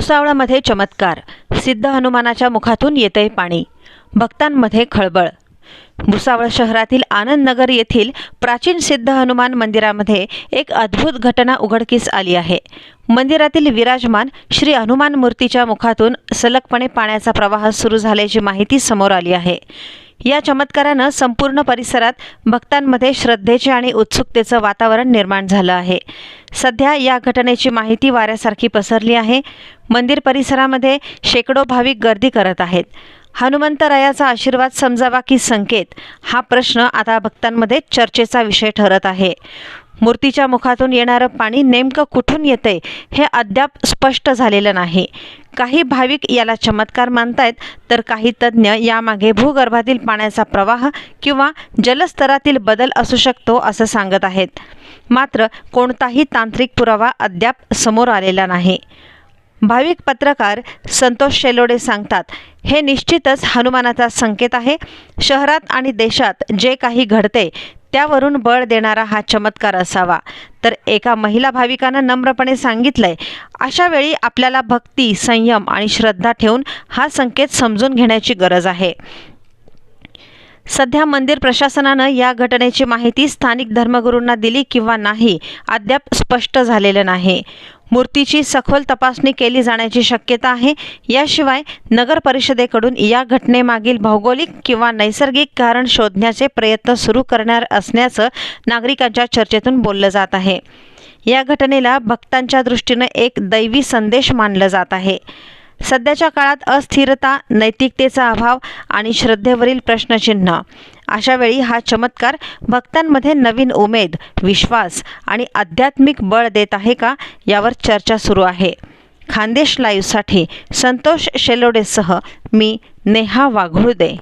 भुसावळामध्ये चमत्कार. सिद्ध हनुमानाच्या मुखातून येतंय पाणी. भक्तांमध्ये खळबळ. भुसावळ शहरातील आनंदनगर येथील प्राचीन सिद्ध हनुमान मंदिरामध्ये एक अद्भुत घटना उघडकीस आली आहे. मंदिरातील विराजमान श्री हनुमान मूर्तीच्या मुखातून सलगपणे पाण्याचा प्रवाह सुरू झाल्याची माहिती समोर आली आहे. या चमत्कारानं संपूर्ण परिसरात भक्तांमध्ये श्रद्धेचे आणि उत्सुकतेचं वातावरण निर्माण झालं आहे. सध्या या घटनेची माहिती वाऱ्यासारखी पसरली आहे. मंदिर परिसरामध्ये शेकडो भाविक गर्दी करत आहेत. हनुमंतरायाचा आशीर्वाद समजावा की संकेत? हा प्रश्न आता भक्तांमध्ये चर्चेचा विषय ठरत आहे. मूर्तीच्या मुखातून येणारं पाणी नेमकं कुठून येतंय हे अद्याप स्पष्ट झालेलं नाही. काही भाविक याला चमत्कार मानतायत तर काही तज्ज्ञ यामागे भूगर्भातील पाण्याचा प्रवाह किंवा जलस्तरातील बदल असू शकतो असं सांगत आहेत. मात्र कोणताही तांत्रिक पुरावा अद्याप समोर आलेला नाही. भाविक पत्रकार संतोष शेलोडे सांगतात हे निश्चितच हनुमानाचा संकेत आहे. शहरात आणि देशात जे काही घडते त्यावरून बळ देणारा हा चमत्कार असावा तर एका महिला भाविकानं नम्रपणे सांगितलंय अशा वेळी आपल्याला भक्ती संयम आणि श्रद्धा ठेवून हा संकेत समजून घेण्याची गरज आहे. सध्या मंदिर प्रशासनानं या घटनेची माहिती स्थानिक धर्मगुरूंना दिली किंवा नाही अद्याप स्पष्ट झालेलं नाही. मूर्तीची सखोल तपासणी केली जाण्याची शक्यता आहे. याशिवाय नगर परिषदेकडून या घटनेमागील भौगोलिक किंवा नैसर्गिक कारण शोधण्याचे प्रयत्न सुरू करणार असण्याचं नागरिकांच्या चर्चेतून बोललं जात आहे. या घटनेला भक्तांच्या दृष्टीनं एक दैवी संदेश मानलं जात आहे. सध्याच्या काळात अस्थिरता नैतिकतेचा अभाव आणि श्रद्धेवरील प्रश्नचिन्ह. अशा वेळी हा चमत्कार भक्तांमध्ये नवीन उमेद विश्वास आणि आध्यात्मिक बळ देत आहे का यावर चर्चा सुरू आहे. खानदेश लाईव्हसाठी संतोष शेलोडेसह मी नेहा वाघुळदे.